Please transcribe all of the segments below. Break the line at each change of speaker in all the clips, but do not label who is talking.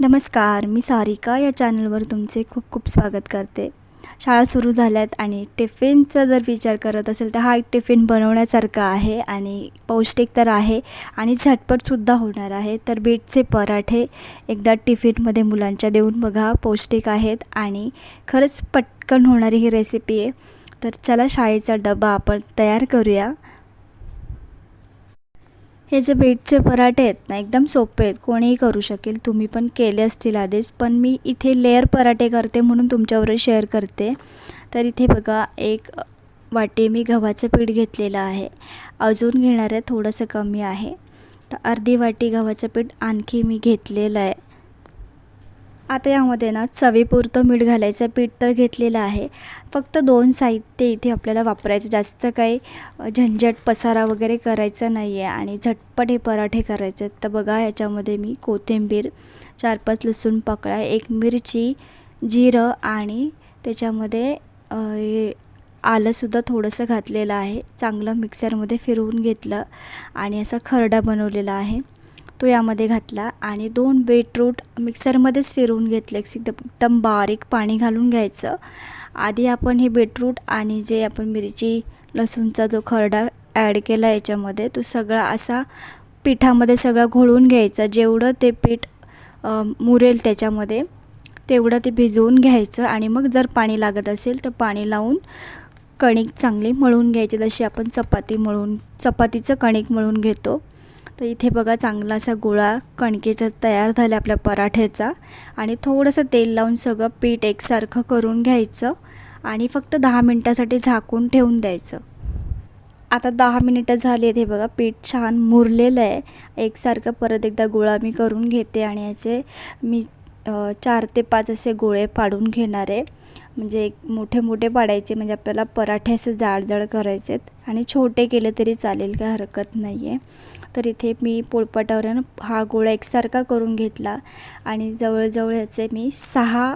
नमस्कार मी सारिका या चॅनलवर तुमचे खूप खूप स्वागत करते. शाळा सुरू झाल्यात आणि टिफिनचा जर विचार करत असेल तर हा एक टिफिन बनवण्यासारखा आहे आणि पौष्टिक तर आहे आणि झटपटसुद्धा होणार आहे. तर बीटचे पराठे एकदा टिफिनमध्ये मुलांच्या देऊन बघा पौष्टिक आहेत आणि खरंच पटकन होणारी ही रेसिपी आहे. तर चला शाळेचा डबा आपण तयार करूया. हे जे बीटचे पराठे आहेत ना एकदम सोपे आहेत. कोणीही करू शकेल. तुम्ही पण केले असतील आधीच पण मी इथे लेअर पराठे करते म्हणून तुमच्याबरोबर शेअर करते. तर इथे बघा एक वाटी मी गव्हाचं पीठ घेतलेलं आहे. अजून घेणार आहे थोडंसं कमी आहे. तर अर्धी वाटी गव्हाचं पीठ आणखी मी घेतलेलं आहे. आता यामध्ये ना चवीपुरतं मीठ घालायचं पीठ तर घेतलेलं आहे. फक्त दोन साहित्य इथे आपल्याला वापरायचं. जास्त काही झंझट पसारा वगैरे करायचा नाही आहे आणि झटपट हे पराठे करायचे आहेत. तर बघा याच्यामध्ये मी कोथिंबीर चार पाच लसूण पकळा एक मिरची जिरं आणि त्याच्यामध्ये आलंसुद्धा थोडंसं घातलेलं आहे. चांगलं मिक्सरमध्ये फिरवून घेतलं आणि असा खरडा बनवलेला आहे. तो यामध्ये घातला आणि दोन बीटरूट मिक्सरमध्येच फिरवून घेतले. एकदम एकदम बारीक पाणी घालून घ्यायचं. आधी आपण हे बीटरूट आणि जे आपण मिरची लसूणचा जो खरडा ॲड केला याच्यामध्ये तो सगळा असा पिठामध्ये सगळं घोळून घ्यायचा. जेवढं ते पीठ मुरेल त्याच्यामध्ये तेवढं ते भिजवून घ्यायचं आणि मग जर पाणी लागत असेल तर पाणी लावून कणिक चांगली मळून घ्यायची. जशी आपण चपाती मळून चपातीचं कणिक मळून घेतो तर इथे बघा चांगला असा गोळा कणकेचा तयार झाला आपल्या पराठ्याचा. आणि थोडंसं तेल लावून सगळं पीठ एकसारखं करून घ्यायचं. आणि फक्त दहा मिनटासाठी झाकून ठेवून द्यायचं. आता दहा मिनिटं झाली आहेत हे बघा पीठ छान मुरलेलं आहे. एकसारखं परत एकदा गोळा मी करून घेते आणि याचे मी चार ते पाच असे गोळे पाडून घेणार आहे. म्हणजे एक मोठे मोठे पाडायचे म्हणजे आपल्याला पराठे असे जाड जाड करायचे आहेत. आणि छोटे केले तरी चालेल काय हरकत नाही आहे तर इथे मी पोळपाटावर हा गोळा एकसारखा करून घेतला. आणि जवळजवळ ह्याचे मी सहा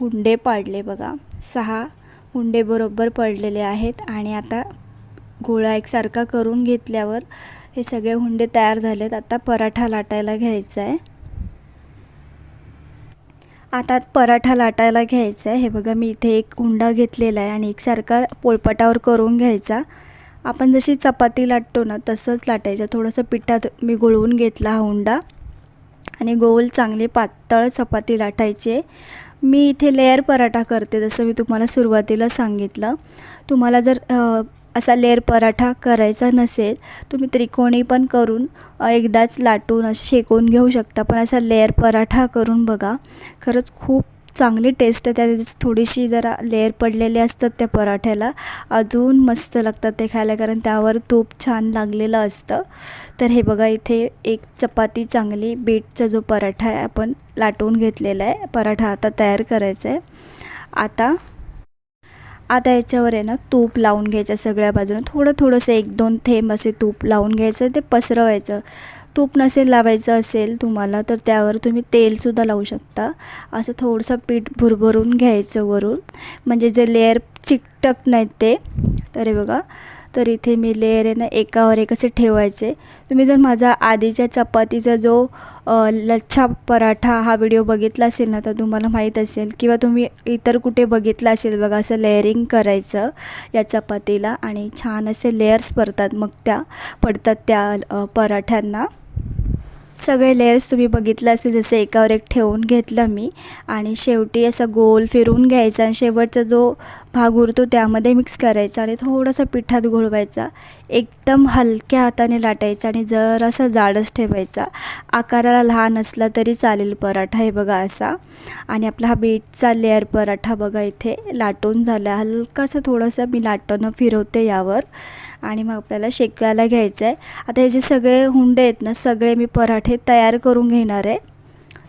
हुंडे पाडले बघा. सहा हुंडे बरोबर पडलेले आहेत. आणि आता गोळा एकसारखा करून घेतल्यावर हे सगळे हुंडे तयार झालेत. आता पराठा लाटायला घ्यायचा आहे. आता पराठा लाटायला घ्यायचा आहे. हे बघा मी इथे एक हुंडा घेतलेला आहे आणि एकसारखा पोळपटावर करून घ्यायचा. आपण जशी चपाती लाटतो ना तसंच लाटायचं. थोडंसं पिठात मी गुळवून घेतला हा हुंडा आणि गोल चांगली पातळ चपाती लाटायची मी इथे लेअर पराठा करते जसं मी तुम्हाला सुरुवातीला सांगितलं. तुम्हाला जर असा लेअर पराठा करायचा नसेल तुम्ही त्रिकोणी पण करून एकदाच लाटून असं शेकून घेऊ शकता. पण असा लेअर पराठा करून बघा खरंच खूप चांगली टेस्ट आहे. त्या थोडीशी जरा लेअर पडलेले असतात त्या पराठ्याला. अजून मस्त लागतात ते खायला कारण त्यावर तूप छान लागलेलं असतं. तर हे बघा इथे एक चपाती चांगली बीटचा जो पराठा आहे आपण लाटून घेतलेला आहे. पराठा आता तयार करायचा आहे. आता आता याच्यावर आहे ना तूप लावून घ्यायचं सगळ्या बाजूने. थोडं थोडंसं एक दोन थेंब असे तूप लावून घ्यायचं ते पसरवायचं. तूप नसेल लावायचं असेल तुम्हाला तर त्यावर तुम्ही तेलसुद्धा लावू शकता. असं थोडंसं पीठ भुरभरून घ्यायचं वरून. म्हणजे जे लेअर चिकटक नाहीत ते. तरी बघा तर इथे मी लेअर आहे ना एकावर एक असे ठेवायचे. तुम्ही जर माझा आधीच्या चपातीचा जो लच्छा पराठा हा व्हिडिओ बघितला असेल ना तर तुम्हाला माहीत असेल. किंवा तुम्ही इतर कुठे बघितला असेल बघा असं लेअरिंग करायचं या चपातीला. आणि छान असे लेअर्स पडतात मग त्या पडतात त्या पराठ्यांना. सगळे लेअर्स तुम्ही बघितलं असेल जसं एकावर एक ठेवून घेतलं मी. आणि शेवटी असं गोल फिरून घ्यायचा. आणि शेवटचा जो भाग उरतो त्यामध्ये मिक्स करायचा आणि थोडंसं पिठात घोळवायचा. एकदम हलक्या हाताने लाटायचा आणि जरासा जाडच ठेवायचा. आकाराला लहान असला तरी चालेल पराठा हे बघा असा. आणि आपला हा बीटचा लेअर पराठा बघा इथे लाटून झाला. हलकासा थोडंसं मी लाटणं फिरवते यावर. आणि मग आपल्याला शेकायला घ्यायचं आहे आता हे जे सगळे हुंडे आहेत ना सगळे मी पराठे तयार करून घेणार आहे.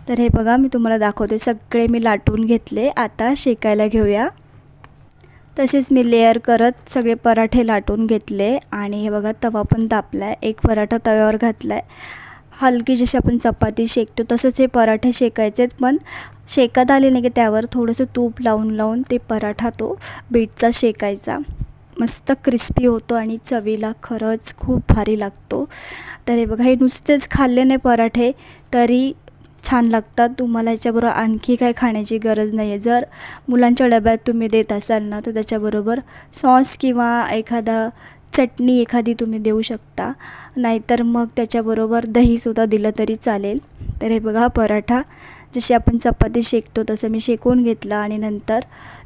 तर हे बघा मी तुम्हाला दाखवते. सगळे मी लाटून घेतले. आता शेकायला घेऊया. तसेच मी लेअर करत सगळे पराठे लाटून घेतले आणि हे बघा तवा पण तापला आहे एक पराठा तव्यावर घातला आहे हलकी जशी आपण चपाती शेकतो तसंच हे पराठे शेकायचे आहेत पण शेकत आले नाही की त्यावर थोडंसं तूप लावून लावून ते पराठा तो बीटचा शेकायचा. मस्त क्रिस्पी होतो आणि चवीला खरंच खूप भारी लागतो. तर हे बघा हे नुसतेच खाल्ले नाही पराठे तरी छान लागतात. तुम्हाला याच्याबरोबर आणखी काय खाण्याची गरज नाही आहे जर मुलांच्या डब्यात तुम्ही देत असाल ना तर त्याच्याबरोबर सॉस किंवा एखादा चटणी एखादी तुम्ही देऊ शकता. नाहीतर मग त्याच्याबरोबर दहीसुद्धा दिलं तरी चालेल. तर हे बघा पराठा. जशी आपण चपाती शेकतो तसं मी शेकून घेतलं आणि नंतर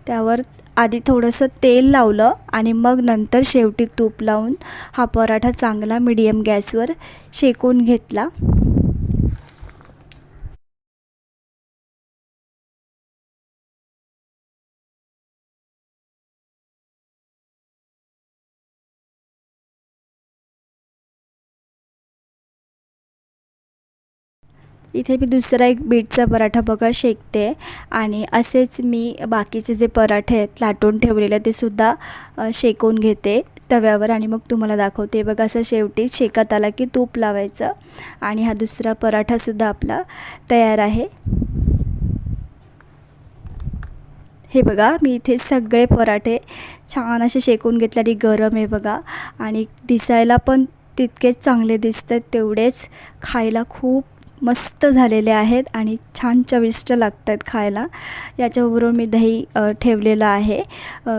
त्यावर आधी थोडंसं तेल लावलं आणि मग नंतर शेवटी तूप लावून हा पराठा चांगला मिडियम गॅसवर शेकून घेतला. इथे मी दुसरा एक बीटचा पराठा बघा शेकते. आणि असेच मी बाकीचे जे पराठे आहेत लाटून ठेवलेले ते सुद्धा शेकून घेते तव्यावर आणि मग तुम्हाला दाखवते. बघा असं शेवटी शेकत आला की तूप लावायचं. आणि हा दुसरा पराठासुद्धा आपला तयार आहे. हे बघा मी इथे सगळे पराठे छान असे शेकून घेतले आणि गरम आहे बघा. आणि दिसायला पण तितकेच चांगले दिसत आहेत तेवढेच खायला खूप मस्त झालेले आहेत आणि छान चविष्ट लागत आहेत खायला. याच्याबरोबर मी दही ठेवलेलं आहे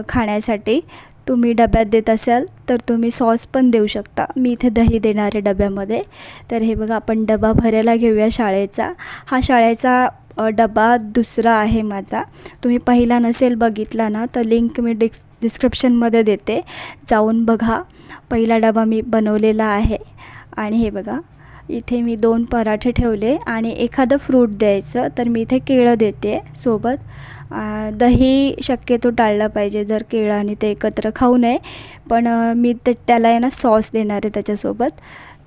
खाण्यासाठी. तुम्ही डब्यात देत असाल तर तुम्ही सॉस पण देऊ शकता. मी इथे दही देणार आहे डब्यामध्ये. तर हे बघा आपण डबा भरायला घेऊया शाळेचा. हा शाळेचा डबा दुसरा आहे माझा. तुम्ही पहिला नसेल बघितला ना तर लिंक मी डिस् डिस्क्रिप्शनमध्ये देते. जाऊन बघा. पहिला डबा मी बनवलेला आहे. आणि हे बघा इथे मी दोन पराठे ठेवले आणि एखादं फ्रूट द्यायचं तर मी इथे केळं देते सोबत. दही शक्यतो टाळलं पाहिजे जर केळं आणि ते एकत्र खाऊ नये. पण मी ते त्याला आहे ना सॉस देणार आहे त्याच्यासोबत.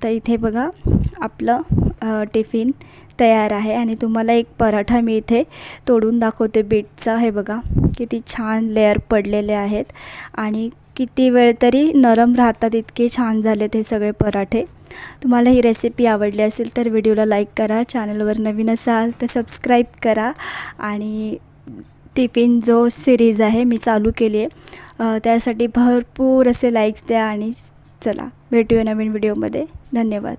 तर इथे बघा आपलं टिफिन तयार आहे आणि तुम्हाला एक पराठा मी इथे तोडून दाखवते बीटचा. हे बघा किती छान लेअर पडलेले आहेत आणि किती वेळ तरी नरम राहतात इतके छान झालेत हे सगळे पराठे. तुम्हाला ही रेसिपी आवडली असेल तर व्हिडिओला लाईक करा. चॅनलवर नवीन असाल तर सबस्क्राईब करा. आणि टिफिन जो सिरीज आहे मी चालू केली आहे. त्यासाठी भरपूर असे लाईक्स द्या आणि चला भेटूया नवीन व्हिडिओमध्ये धन्यवाद.